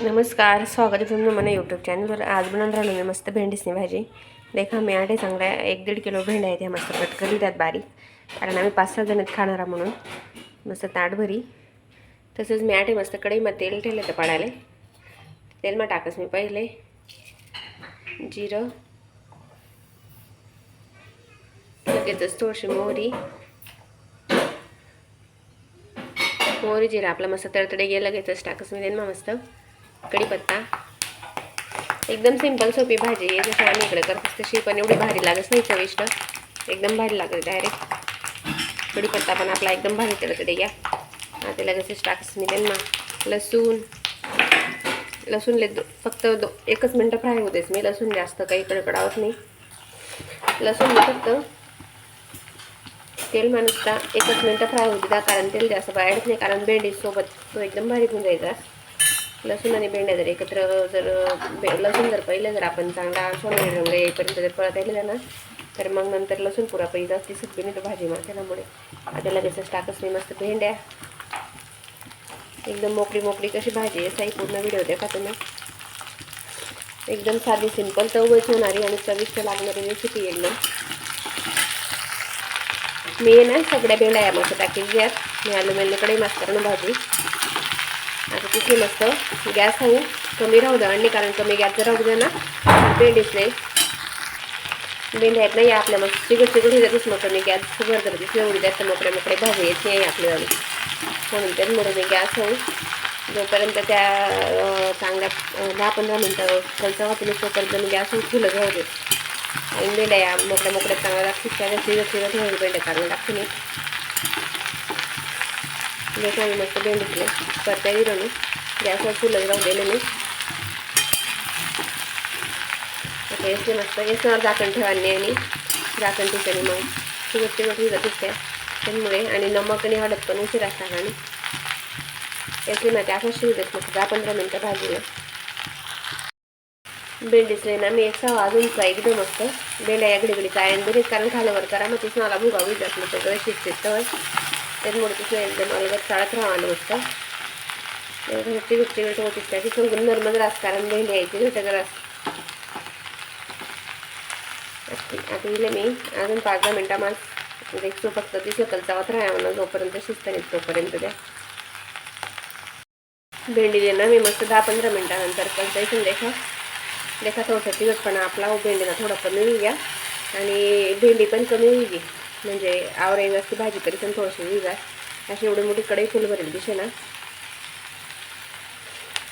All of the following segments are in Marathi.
नमस्कार स्वागत आहे तुम्ही मला यूट्यूब चॅनलवर आज बनवून राहिलो मी मस्त भेंडीसनी भाजी. देखा मी आठ चांगल्या एक दीड किलो भेंड्या आहेत ह्या मस्त कट करी त्यात बारीक. कारण आम्ही पाच सहा जण खाणारा खाणार म्हणून. मस्त ताट भरी तसंच मी आठे मस्त कढईमध्ये तेल ठेवलं तर पाडायला. तेल मग टाकस मी पहिले. जिरं. लगेचच थोडीशी मोहरी. मोहरी जिरं आपला मस्त तडतडे गेलं लगेचच टाकस मी देईन मग मस्त. कढीपत्ता. एकदम सिंपल सोपी भाजी आहे. जसं आम्ही इकडे करतो तशी पण एवढी भारी लागत नाही चविष्ट. एकदम भारी लागते डायरेक्ट कढीपत्ता पण आपला एकदम भारी तडतडे या. आता लगेचच टाकस मी त्यांना. लसूण. लसूण ले दो फक्त दो एकच मिनटं फ्राय होतेच मी. लसूण जास्त काही कडकडावत नाही. लसूण फक्त तेल माणूसचा एकच मिनटं फ्राय होते कारण तेल जास्त बाहेरच नाही. कारण भेंडीसोबत तो एकदम भारी होऊन जायचा लसूण आणि भेंड्या जर एकत्र जर लसूण जर पहिलं जर आपण चांगला सोनेरी रंग येईपर्यंत जर पळत आलेला ना तर मग नंतर लसूण पुरा पहिला दिसत बी नाही तर भाजी मग त्याच्यामुळे. आता लगेचच टाकत मी मस्त भेंड्या. एकदम मोकळी मोकळी कशी भाजी आहे असाही पूर्ण व्हिडिओ का तुम्ही. एकदम साधी सिंपल चवच होणारी आणि चविष्ट लागणारी रेसिपी एकदम. मी ना सगळ्या भेंड्या या मस्त टाकी घ्या मी आलू मेलकडे मस्त भाजी. आता तिथे मस्त गॅस हवू कमी राहू द्या आणि कारण कमी गॅस जर राहू द्या ना भेंडीच नाही. भेंड्या आहेत या आपल्या मग चिकट चिकट होत्यातच मग कमी गॅस. भर जर दिसली एवढी जास्त मोकळे मोकळे भाजी येत नाही आपल्याला म्हणून त्यात मोडून गॅस हवू जोपर्यंत त्या चांगल्या दहा पंधरा मिनटं कलचा वाटली तोपर्यंत मी गॅस फुलं घेऊ दे आणि भेंड्या या मोकळ्या मोकळ्या चांगल्या लागतील त्या चिकट चिकट होईल भेंड्या चांगल्या लागते नाही जसं मी मस्त भेंडीतले करता विरवणी गॅसवर फुलं राहू दिले मी आता याचे मस्त याच्यावर झाकण ठेवायला आणि झाकण ठिकाणी मग. चिकट चिकट विजत त्या त्यामुळे आणि नमक आणि हळद पण उशीर असतात आणि याची माहिती असं शिवत मग दहा पंधरा मिनटं भाजीला भेंडीसले ना मी एक सहा अजूनचा एकदम मस्त. भेंड्या या घडी घडी काय बरीच कारण खाल्यावर करा मग तिथं मला भुगा जात मग सगळं शिजते तर. त्यामुळे तिथं एकदम अलगत चाळत राहावं मस्त चिकट चिकट होत त्या तिथून नर्मद रास कारण भेंडी यायची घटक रास आता इले मी अजून पाच दहा मिनटा मास देखतो फक्त ती सकल चावत राहा म्हणा जोपर्यंत शिजत नाही तोपर्यंत द्या. भेंडी दे ना मी मस्त दहा पंधरा मिनटानंतर पण इथून देखा. देखा थोडंसं तिखटपणा आपला हो भेंडीला थोडा कमी होईल घ्या आणि भेंडी पण कमी होईल घे म्हणजे आवराई असते भाजी तरी पण थोडीशी होईल अशी एवढी मोठी कढई फुल भरेल दिसे ना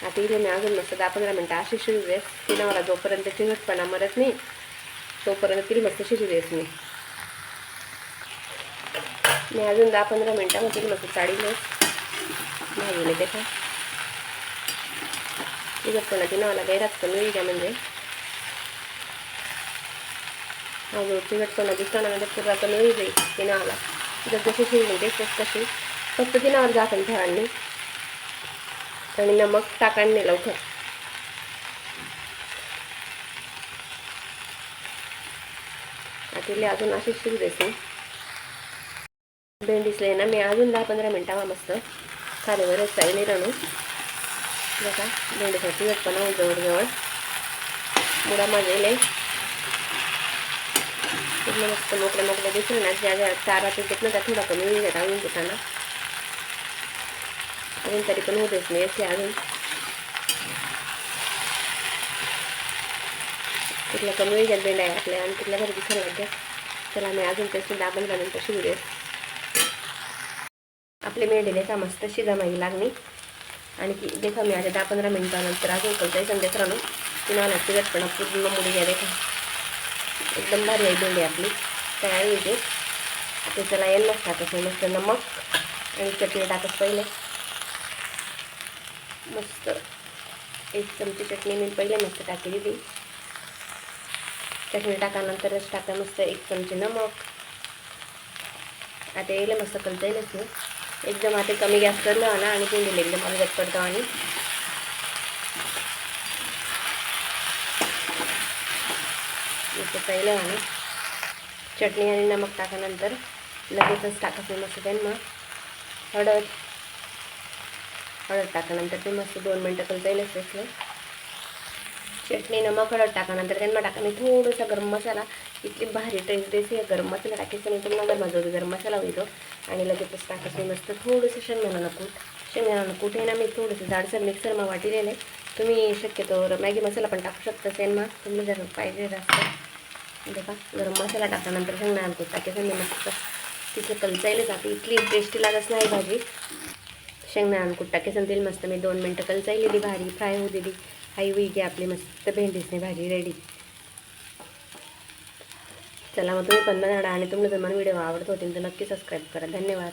आता इथे मी अजून मस्त दहा पंधरा मिनटं अशी शिजू देस तिनं जोपर्यंत चिंगटपणा मरत नाही तोपर्यंत तिला मस्त शिजू देस मी मी अजून दहा पंधरा मिनटं मग तिला मस्त चाळीले भाजीने त्याचा चिंगटपणा तिला मला गैरात कमी होईल म्हणजे? अजून तिखटपणा दिसताना म्हणजे पुरा कमी होईल जाईल तिनं आला जर जशी शिजली तेच तशी फक्त तिनावर झाकण ठेवायला आणि नमक टाकायला नाही लवकर तिला अजून अशी शिजू देते भेंडीसले ना मी अजून दहा पंधरा मिनटावा मस्त खालीवरच चालली राहणू बघा भेंडीसाठी वेटपणा जवळजवळ मुडा माझे पूर्ण मस्त मोकळ्या मोकळे दिसले ना ज्या ज्या चारा पिकत ना त्या थोडा कमी होईल जाता अजून देताना अजून तरी पण होतेच नाही असे अजून. तिथल्या कमी होईल बिल आहे आपल्या आणि तिथल्या घरी दिसायला लागल्या चला मी अजून त्याची दहा घालून तशी शिजू दे आपले मेंढे का मस्त शिजा लागणी लागली. आणि की देखा मी आता दहा पंधरा मिनिटानंतर अजून कलताही संदेश राहणं पुन्हा तिखटपणा पूर्ण मुली घ्या देखा. एकदम भारी आहे भेंडी आपली. तयार होते आता त्याला येणंच टाकायचं मस्त नमक आणि चटणी टाकत पहिले. मस्त एक चमची चटणी मी पहिले मस्त टाकली ती चटणी टाकानंतरच टाका मस्त एक चमचे नमक. आता येईल मस्त कलता येईलच एकदम आता कमी गॅस करणं ना आणि भेंडीला एकदम अलगत पडतो आणि मस्त पहिलं आणि चटणी आणि नमक टाकानंतर लगेचच टाकायचं मस्त त्यानं. मग हळद. हळद टाकानंतर ते मस्त दोन मिनटं कलताईलच असं चटणी नमक हळद टाकानंतर त्यांना टाका. मी थोडासा गरम मसाला. इतकी भारी टेस्ट देते गरम मसाला टाकायचं नाही तर गरमा माझा जो गरम मसाला होईल आणि लगेचच टाकायचं मस्त थोडंसं शेंगदाणा कूट. शेंगदाणा कूट आहे ना मी थोडंसं जाडसर मिक्सरमा वाटीलेलं आहे. तुम्ही शक्यतो मॅगी मसाला पण टाकू शकता. सेनमा तुम्ही जर पाहिजे जास्त म्हणजे बघा गरम मसाला टाकल्यानंतर शेंगदाणा कूट टाकायचं मी मस्त. तिचं कलचायला जाते. इथली टेस्टी लागत नाही भाजी. शेंगदाणा कूट टाकायचं तेल मस्त. मी दोन मिनटं कलचायलेली भाजी फ्राय होऊ दिली. हाई होई की आपली मस्त भेंडीसने भाजी रेडी चला मग तुम्ही पण झाडा आणि तुम्हाला जर मला व्हिडिओ आवडत होतील तर नक्की सबस्क्राईब करा. धन्यवाद.